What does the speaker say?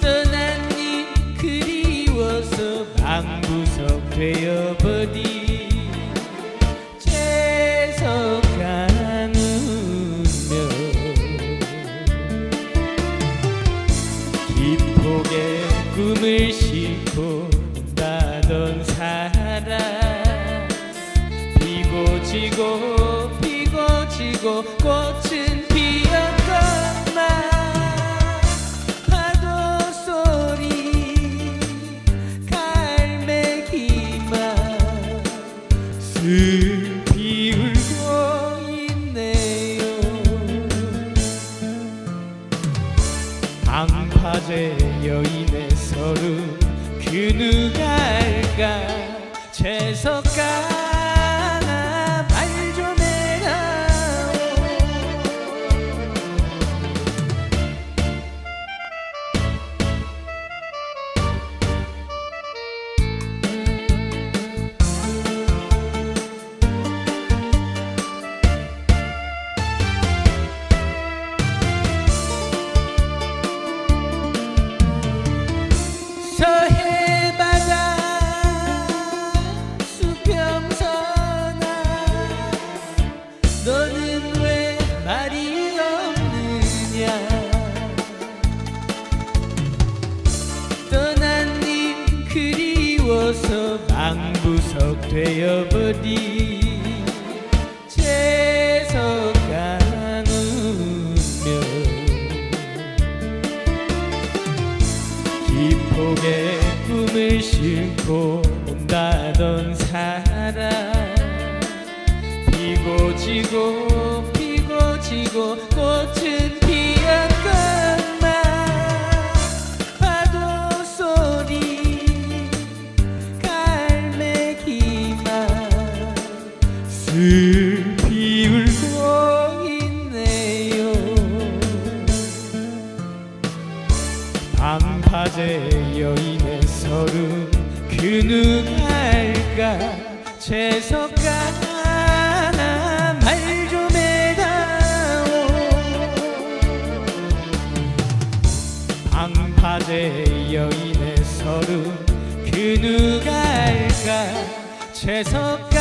떠난 니 그리워서 방구석 되어버린 죄송한 운명. 기쁘게 꿈을 싣고 온다던 사랑 비고 지고 꽃은 슬피 울고 있네요. 방파제 여인의 서름 그 누가 알까? 재석가 망부석 되어버린 재석한 운명. 기폭의 꿈을 싣고 온다던 사 방파제 여인의 서름 그 누가 알까? 재석가 말 좀 해다오. 방파제 여인의 서름 그 누가 알까? 재석가